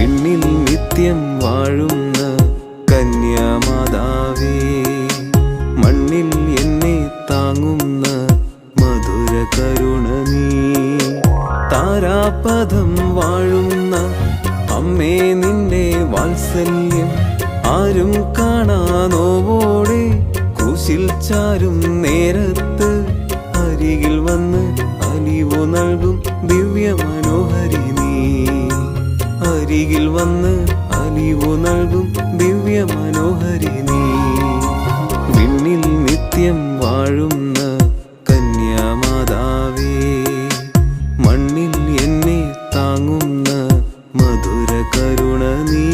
വിണ്ണിൽ നിത്യം വാഴുന്ന കന്യാമാതാവേ മണ്ണിൽ എന്നെ താങ്ങുന്ന മധുര കരുണ നീ. താരാപഥം വാഴുന്ന അമ്മേ നിന്റെ വാത്സല്യം ആരും കാണാനോവോടെ കൂശിൽ ചാരും നേരത്ത് അരികിൽ വന്ന് അലിവു നൽകും ദിവ്യ മനോഹരി അരികിൽ വന്ന് അലിവു നൽകും ദിവ്യ മനോഹരി നീ. വിണ്ണിൽ നിത്യം വാഴുന്ന കന്യാമാതാവേ മണ്ണിൽ എന്നെ താങ്ങുന്ന മധുര കരുണ നീ.